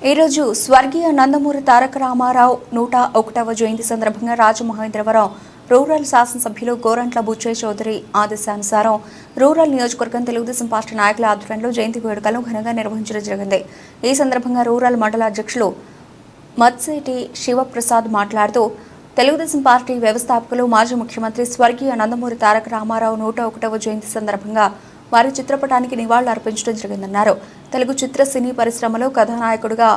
ఈరోజు స్వర్గీయ నందమూరి తారక రామారావు నూట ఒకటవ జయంతి సందర్భంగా రాజమహేంద్రవరం రూరల్ శాసనసభ్యులు గోరంట్ల బుచ్చయ్య చౌదరి ఆదేశానుసారం రూరల్ నియోజకవర్గం తెలుగుదేశం పార్టీ నాయకుల ఆధ్వర్యంలో జయంతి వేడుకలను ఘనంగా నిర్వహించడం జరిగింది. ఈ సందర్భంగా రూరల్ మండల అధ్యక్షులు మత్సేటి శివప్రసాద్ మాట్లాడుతూ తెలుగుదేశం పార్టీ వ్యవస్థాపకులు మాజీ ముఖ్యమంత్రి స్వర్గీయ నందమూరి తారక రామారావు నూట ఒకటవ జయంతి సందర్భంగా వారి చిత్రపటానికి నివాళులు అర్పించడం జరిగిందన్నారు. తెలుగు చిత్ర సినీ పరిశ్రమలో కథానాయకుడిగా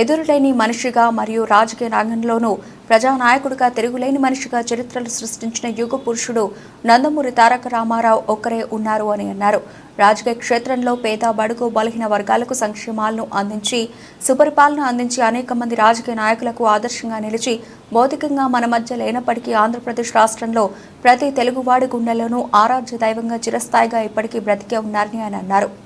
ఎదురులేని మనిషిగా మరియు రాజకీయ రంగంలోనూ ప్రజానాయకుడిగా తిరుగులేని మనిషిగా చరిత్రలు సృష్టించిన యుగ పురుషుడు నందమూరి తారక రామారావు ఒక్కరే ఉన్నారు అని అన్నారు. రాజకీయ క్షేత్రంలో పేద బడుగు బలహీన వర్గాలకు సంక్షేమాలను అందించి సుపరిపాలన అందించి అనేక మంది రాజకీయ నాయకులకు ఆదర్శంగా నిలిచి భౌతికంగా మన మధ్య లేనప్పటికీ ఆంధ్రప్రదేశ్ రాష్ట్రంలో ప్రతి తెలుగువాడి గుండెల్లోనూ ఆరాధ్య దైవంగా చిరస్థాయిగా ఇప్పటికీ బ్రతికే ఉన్నారని ఆయన అన్నారు.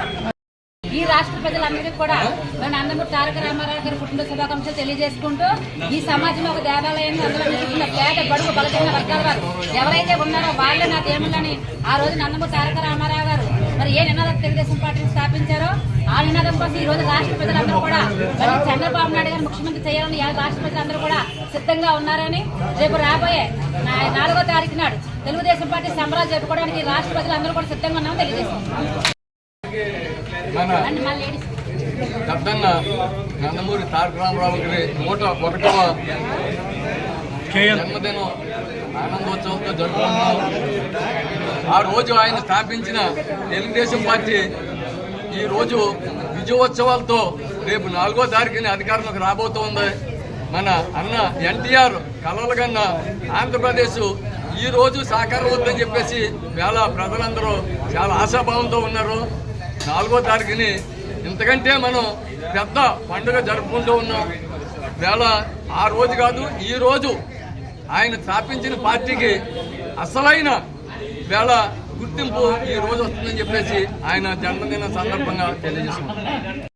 ప్రజలందరికీ కూడా మన నందమూరి తారక రామారావు గారి పుట్టిన శుభాకాంక్షలు తెలియజేసుకుంటూ ఈ సమాజంలో ఒక దేవాలయాన్ని అందులో నిలుస్తున్న పేద బడుగు బలహీన వర్గాల వారు ఎవరైతే ఉన్నారో వాళ్ళే నా దేవుళ్ళని ఆ రోజు నందమూరి తారక రామారావు గారు మరి ఏ నినాదం తెలుగుదేశం పార్టీని స్థాపించారో ఆ నినాదం కోసం ఈ రోజు రాష్ట్ర ప్రజలందరూ కూడా మరి చంద్రబాబు నాయుడు గారు ముఖ్యమంత్రి చేయాలని రాష్ట్ర ప్రజలందరూ కూడా సిద్ధంగా ఉన్నారని రేపు రాబోయే నాలుగో తారీఖు నాడు తెలుగుదేశం పార్టీ సంబరాలు జరుపుకోవడానికి రాష్ట్ర ప్రజలందరూ కూడా సిద్ధంగా ఉన్నామని తెలియజేస్తున్నాం. మన అండి మా లేడీస్ పెద్దన్న నందమూరి తారక రామారావు గారి నూట ఒకటవ జన్మదినం ఆనందోత్సవంతో జరుపుకున్నాం ఆ రోజు ఆయన స్థాపించిన తెలుగుదేశం పార్టీ ఈ రోజు విజయోత్సవాలతో రేపు నాలుగో తారీఖుని అధికారంలోకి రాబోతోంది. మన అన్న ఎన్టీఆర్ కలలుగన్న ఆంధ్రప్రదేశ్ ఈ రోజు సాకారం అవుతుందని చెప్పేసి వేళ ప్రజలందరూ చాలా ఆశాభావంతో ఉన్నారు. నాలుగో తారీఖుని ఇంతకంటే మనం పెద్ద పండుగ జరుపుకుంటూ ఉన్నాం. వేళ ఆ రోజు కాదు ఈ రోజు ఆయన స్థాపించిన పార్టీకి అసలైన వేళ గుర్తింపు ఈ రోజు వస్తుందని చెప్పేసి ఆయన జన్మదిన సందర్భంగా తెలియజేస్తున్నాం.